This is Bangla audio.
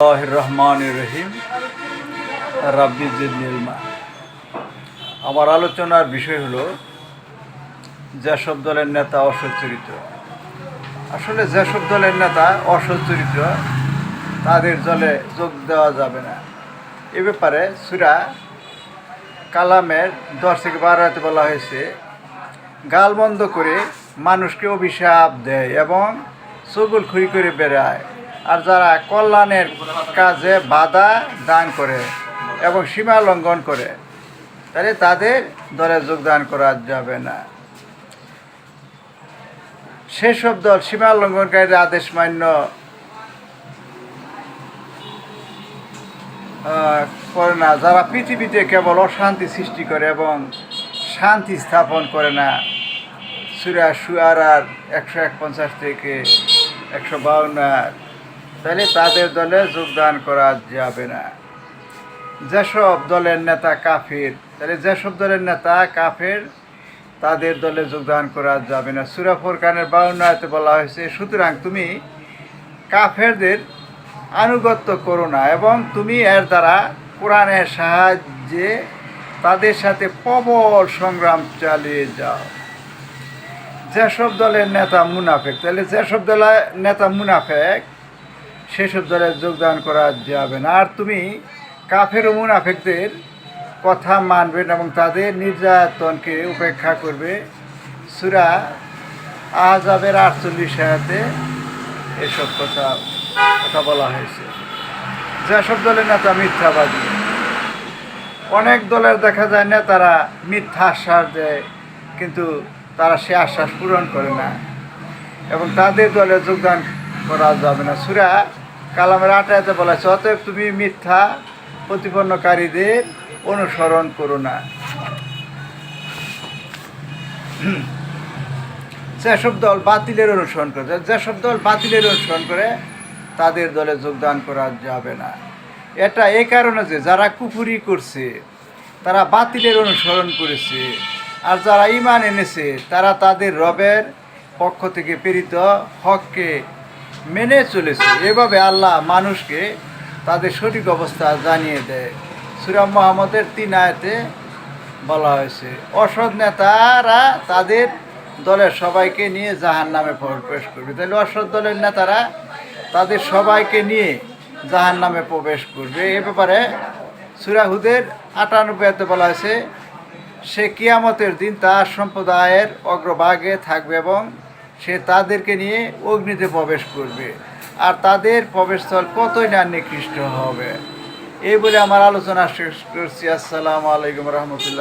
রহমান রহিম রাব্বি জিল্মা আমার আলোচনার বিষয় হলো, যেসব দলের নেতা অসচ্চরিত্র আসলে যেসব দলের নেতা অসচ্চরিত্র তাদের দলে যোগ দেওয়া যাবে না। এ ব্যাপারে সুরা কালামের দশ থেকে বারো হাতে বলা হয়েছে গাল বন্ধ করে মানুষকে অভিশাপ দেয় এবং চগুল খুরি করে বেড়ায়। আর যারা কল্যাণের কাজে বাধা দান করে এবং সীমা লঙ্ঘন করে, তাহলে তাদের দলে যোগদান করা যাবে না। সেসব দল সীমা লঙ্ঘনকারীদের আদেশ মান্য করে না। যারা পৃথিবীতে কেবল অশান্তি সৃষ্টি করে এবং শান্তি স্থাপন করে না, সুরা সুয়ার একশো এক পঞ্চাশ থেকে একশো বাউন্ন তাহলে তাদের দলে যোগদান করা যাবে না। যেসব দলের নেতা কাফের, তাহলে যেসব দলের নেতা কাফের, তাদের দলে যোগদান করা যাবে না। সুরা ফোরকানের বাউন্নয়তে বলা হয়েছে, সুতরাং তুমি কাফেরদের আনুগত্য করো না এবং তুমি এর দ্বারা কোরআনের সাহায্যে তাদের সাথে প্রবল সংগ্রাম চালিয়ে যাও। যেসব দলের নেতা মুনাফেক, তাহলে যেসব দলের নেতা মুনাফেক সেসব দলে যোগদান করা যাবে না। আর তুমি কাফের ও মুনাফেকদের কথা মানবে না এবং তাদের নির্যাতনকে উপেক্ষা করবে। সুরা আজাবের আটচল্লিশ সায়াতে এসব কথা কথা বলা হয়েছে। যেসব দলের নেতা মিথ্যাবাদী, অনেক দলের দেখা যায় নেতারা মিথ্যা আশ্বাস দেয়, কিন্তু তারা সে আশ্বাস পূরণ করে না এবং তাদের দলে যোগদান করা যাবে না। সুরা কালামের আটাইতে বলা অতএব তুমি মিথ্যা প্রতিপন্নকারীদের অনুসরণ করো না। যেসব দল বাতিলের অনুসরণ করে যেসব দল বাতিলের অনুসরণ করে, তাদের দলে যোগদান করা যাবে না। এটা এই কারণে যে যারা কুফুরি করছে, তারা বাতিলের অনুসরণ করেছে, আর যারা ইমান এনেছে, তারা তাদের রবের পক্ষ থেকে প্রেরিত হককে মেনে চলেছে। এভাবে আল্লাহ মানুষকে তাদের সঠিক অবস্থা জানিয়ে দেয়। সুরাম মোহাম্মদের তিন আয়তে বলা হয়েছে, অসৎ নেতারা তাদের দলের সবাইকে নিয়ে জাহান নামে প্রবেশ করবে। তাহলে অসৎ দলের নেতারা তাদের সবাইকে নিয়ে জাহান নামে প্রবেশ করবে। এ ব্যাপারে সুরাহুদের আটানব্বই আটানব্বইতে বলা হয়েছে, সে কিয়ামতের দিন তার সম্প্রদায়ের অগ্রভাগে থাকবে এবং সে তাদেরকে নিয়ে অগ্নিতে প্রবেশ করবে। আর তাদের প্রবেশস্থল কতই না নিকৃষ্ট হবে। এই বলে আমার আলোচনা শেষ করছি। আসসালামু আলাইকুম রহমতুল্লাহ।